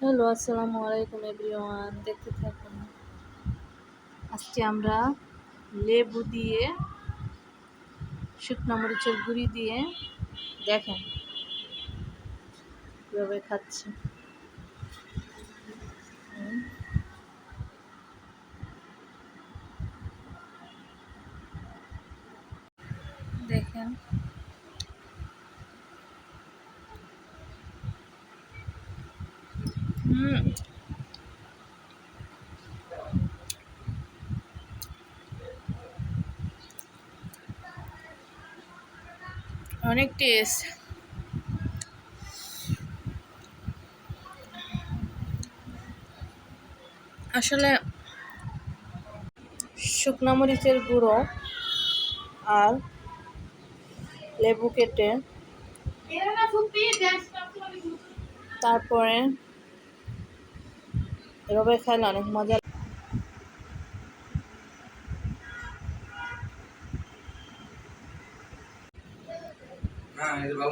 Hello, আসসালামু আলাইকুম everyone, দেখতে থাকুন। আজকে আমরা লেবু দিয়ে, শুকনো মরিচের গুঁড়ি দিয়ে দেখেন কীভাবে খাচ্ছি। দেখেন হুম অনেক টেস্ট আসলে শুকনো মরিচের গুঁড়ো আর লেবু কেটে তারপরে এভাবে খাইলে অনেক মজা হ্যাঁ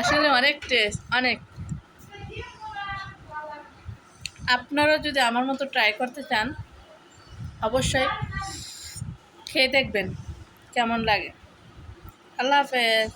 আসলে অনেক টেস্ট অনেক। আপনারা যদি আমার মতো ট্রাই করতে চান, অবশ্যই খেয়ে দেখবেন, কেমন লাগে। আল্লাহ হাফেজ।